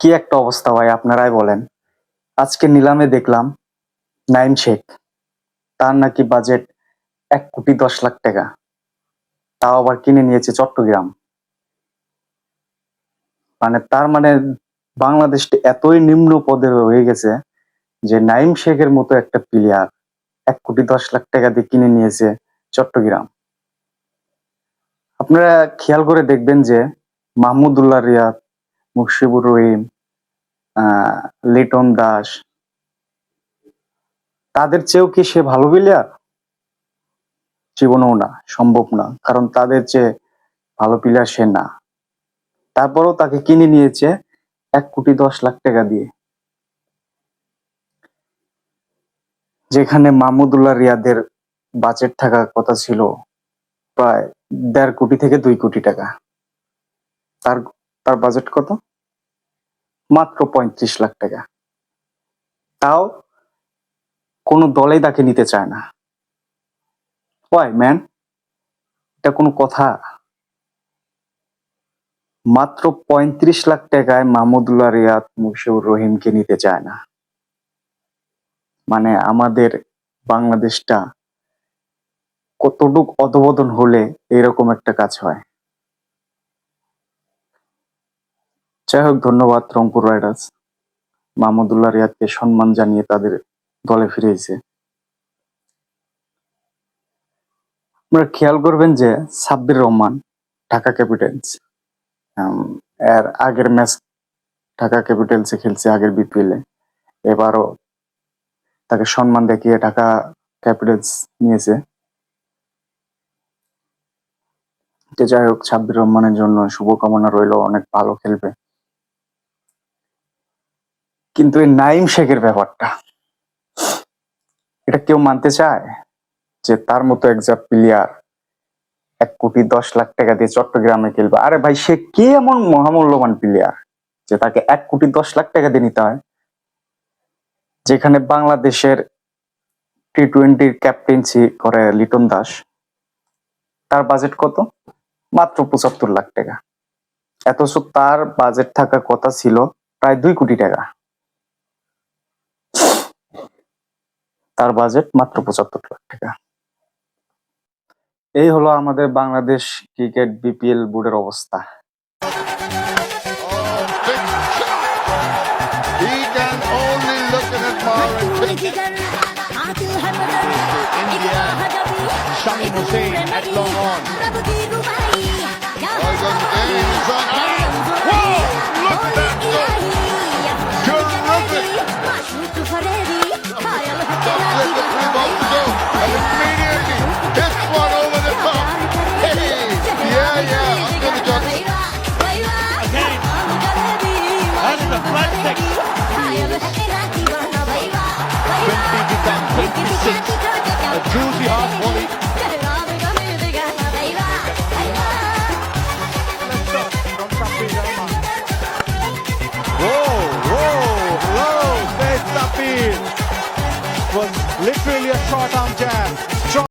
কি একটা অবস্থা ভাই, আপনারাই বলেন। আজকে নিলামে দেখলাম নাইম শেখ। তার নাকি বাজেট এক কোটি দশ লাখ টাকা। তাও আবার কিনে নিয়েছে চট্টগ্রাম। মানে তার মানে বাংলাদেশটা এতই নিম্ন পদে হয়ে গেছে যে নাইম শেখের মতো একটা প্লেয়ার এক কোটি দশ লাখ টাকা দিয়ে কিনে নিয়েছে চট্টগ্রাম। আপনারা খেয়াল করে দেখবেন যে মাহমুদুল্লাহ রিয়াদ মুশিবুর রহিম লিটন দাস, তাদের চেয়েও কি সে ভালো প্লেয়ার জীবনেও না, সম্ভব না। কারণ তাদের চেয়ে ভালো প্লেয়ার সে না। তারপরেও তাকে কিনে নিয়েছে এক কোটি দশ লাখ টাকা দিয়ে। যেখানে মাহমুদুল্লাহ রিয়াদের বাজেট থাকার কথা ছিল প্রায় দেড় কোটি থেকে দুই কোটি টাকা। তার তার বাজেট কত? মাত্র পঁয়ত্রিশ লাখ টাকা। তাও কোনো দলেই তাকে নিতে চায় না। ওয়াই ম্যান এটা কোনো কথা। মাত্র পঁয়ত্রিশ লাখ টাকায় মাহমুদুল্লাহ রিয়াদ মুশিউর রহিমকে নিতে চায় না। মানে আমাদের বাংলাদেশটা কতটুক অধবোধন হলে এরকম একটা কাজ হয়। যাই হোক, ধন্যবাদ রংপুর রাইডার্স মাহমুদুল্লাহ রিয়াদকে সম্মান জানিয়ে তাদের দলে ফিরেছে আপনারা খেয়াল করবেন যে সাব্বির রহমান, ঢাকা ক্যাপিটালস এর আগের ম্যাচ ঢাকা ক্যাপিটালসে খেলছে আগের বিপিএল এবারও তাকে সম্মান দেখিয়ে ঢাকা ক্যাপিটালস নিয়েছে। যাই হোক, সাব্বির রহমানের জন্য শুভকামনা রইল, অনেক ভালো খেলবে। কিন্তু এই নাইম শেখের ব্যাপারটা, এটা কেউ মানতে চায়? যে তার মতো একজন প্লেয়ার এক কোটি দশ লাখ টাকা দিয়ে চট্টগ্রামে খেলবে। আরে ভাই, সে কে এমন মহামূল্যবান প্লেয়ার যে তাকে এক কোটি দশ লাখ টাকা দিয়ে নিতে হয়? যেখানে বাংলাদেশের টি টোয়েন্টির ক্যাপ্টেন্সি করে লিটন দাস, তার বাজেট কত? মাত্র পঁচাত্তর লাখ টাকা। অথচ তার বাজেট থাকার কথা ছিল প্রায় দুই কোটি টাকা। তার বাজেট মাত্র পঁচাত্তর লাখ টাকা। এই হলো আমাদের বাংলাদেশ ক্রিকেট বিপিএল বোর্ডের অবস্থা। Shami Hussein at long on. 20 become 26. A juicy half volley. Whoa, whoa. Was literally a short arm jab.